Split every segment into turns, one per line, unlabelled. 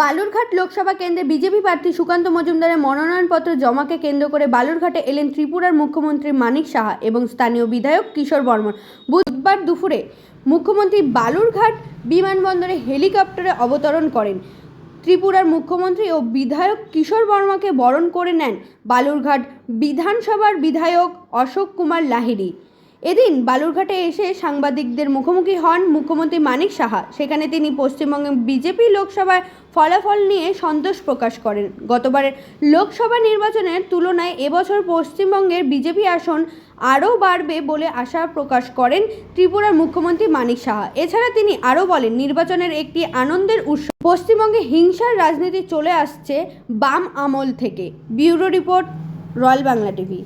বালুরঘাট লোকসভা কেন্দ্রে বিজেপি প্রার্থী সুকান্ত মজুমদারের মনোনয়নপত্র জমাকে কেন্দ্র করে বালুরঘাটে এলেন ত্রিপুরার মুখ্যমন্ত্রী মানিক সাহা এবং স্থানীয় বিধায়ক কিশোর বর্মন। বুধবার দুপুরে মুখ্যমন্ত্রী বালুরঘাট বিমানবন্দরে হেলিকপ্টারে অবতরণ করেন। ত্রিপুরার মুখ্যমন্ত্রী ও বিধায়ক কিশোর বর্মাকে বরণ করে নেন বালুরঘাট বিধানসভার বিধায়ক অশোক কুমার লাহিড়ী। এদিন বালুরঘাটে এসে সাংবাদিকদের মুখোমুখি হন মুখ্যমন্ত্রী মানিক সাহা। সেখানে তিনি পশ্চিমবঙ্গে বিজেপি লোকসভার ফলাফল নিয়ে সন্তোষ প্রকাশ করেন। গতবারের লোকসভা নির্বাচনের তুলনায় এবছর পশ্চিমবঙ্গের বিজেপি আসন আরও বাড়বে বলে আশা প্রকাশ করেন ত্রিপুরার মুখ্যমন্ত্রী মানিক সাহা। এছাড়া তিনি আরও বলেন, নির্বাচনের একটি আনন্দের উৎসব পশ্চিমবঙ্গে হিংসার রাজনীতি চলে আসছে বাম আমল থেকে। Bureau report royal Bangla TV.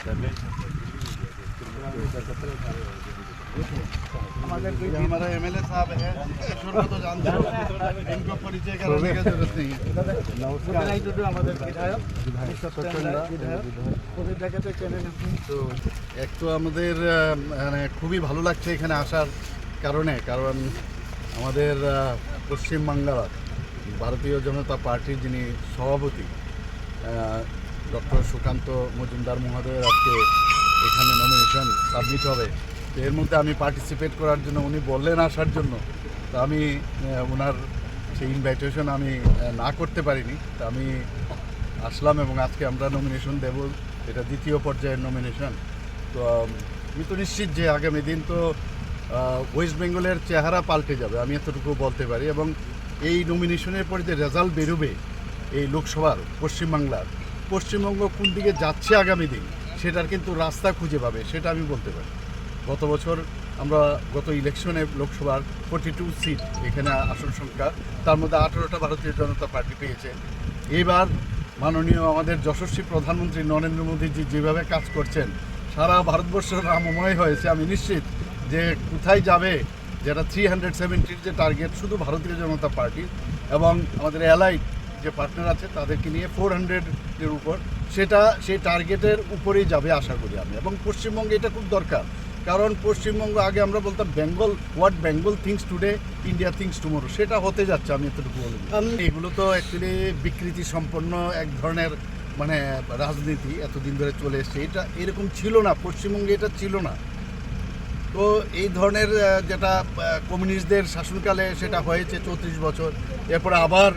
দিন করবেন না দাঁড়ান লাইনে পাশে ये हमारा एमएलए साहब है ईश्वर को तो जानते हो इनको परिचय कराने की जरूरत नहीं है
আমাদের বিধায়ক সত্যেন্দ্র বিধায়ক কবিতাকে তো চেনেন আপনি
তো এক তো আমাদের আহ, মানে খুবই ভালো লাগছে এখানে আসার কারণে কারণ আমাদের আহ, পশ্চিমবাংলার ভারতীয় জনতা পার্টির যিনি সভাপতি ডক্টর সুকান্ত মজুমদার মহোদয়ের আজকে এখানে নমিনেশন সাবমিট হবে। তো এর মধ্যে আমি পার্টিসিপেট করার জন্য উনি বললেন আসার জন্য। তো আমি ওনার সেই ইনভাইটেশন আমি না করতে পারিনি। তো আমি আসলাম এবং আজকে আমরা নমিনেশন দেব। এটা দ্বিতীয় পর্যায়ের নমিনেশন তো আম, তো নিশ্চিত যে আগামী দিন তো ওয়েস্ট বেঙ্গলের চেহারা পাল্টে যাবে আমি এতটুকু বলতে পারি। এবং এই নমিনেশনের পরে যে রেজাল্ট বেরোবে এই লোকসভার পশ্চিমবাংলার পশ্চিমবঙ্গ কোন দিকে যাচ্ছে আগামী দিন, সেটার কিন্তু রাস্তা খুঁজে পাবে, সেটা আমি বলতে পারি। গত বছর আমরা গত ইলেকশনে লোকসভার ফোর্টি টু সিট এখানে আসন সংখ্যা, তার মধ্যে আঠেরোটা ভারতীয় জনতা পার্টি পেয়েছে। এবার মাননীয় আমাদের যশস্বী প্রধানমন্ত্রী নরেন্দ্র মোদীজি যেভাবে কাজ করছেন, সারা ভারতবর্ষ রামময় হয়েছে। আমি নিশ্চিত যে কোথায় যাবে যেটা থ্রি হান্ড্রেড সেভেন্টির যে টার্গেট শুধু ভারতীয় জনতা পার্টি এবং আমাদের অ্যালাইড যে পার্টনার আছে তাদেরকে নিয়ে ফোর হান্ড্রেডের উপর সেটা সেই টার্গেটের উপরেই যাবে আশা করি আমি। এবং পশ্চিমবঙ্গে এটা খুব দরকার। কারণ পশ্চিমবঙ্গ আগে আমরা বলতাম Bengal what Bengal thinks today India thinks tomorrow সেটা হতে যাচ্ছে আমি এতটুকু বলব এগুলো তো অ্যাকচুয়ালি বিকৃতি সম্পন্ন এক ধরনের মানে রাজনীতি এতদিন ধরে চলে এসছে। এটা এরকম ছিল না পশ্চিমবঙ্গে এটা ছিল না। তো এই ধরনের যেটা কমিউনিস্টদের শাসনকালে সেটা হয়েছে চৌত্রিশ বছর। এরপরে আবার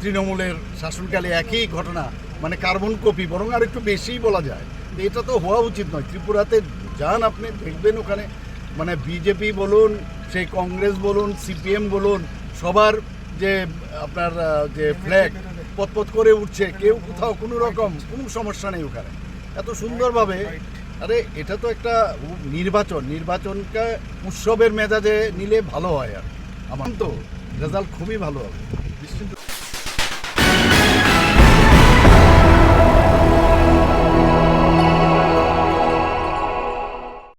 তৃণমূলের শাসনকালে একই ঘটনা মানে কার্বন কপি, বরং আর একটু বেশিই বলা যায়। এটা তো হওয়া উচিত নয়। ত্রিপুরাতে যান আপনি, দেখবেন ওখানে মানে বিজেপি বলুন, সেই কংগ্রেস বলুন, সিপিএম বলুন, সবার যে আপনার যে ফ্ল্যাগ পথপথ করে উঠছে, কেউ কোথাও কোনো রকম, কোনো সমস্যা নেই ওখানে। এত সুন্দরভাবে, আরে এটা তো একটা নির্বাচন, নির্বাচনকে উৎসবের মেজাজে নিলে ভালো হয় আর আমার তো রেজাল্ট খুবই ভালো হবে।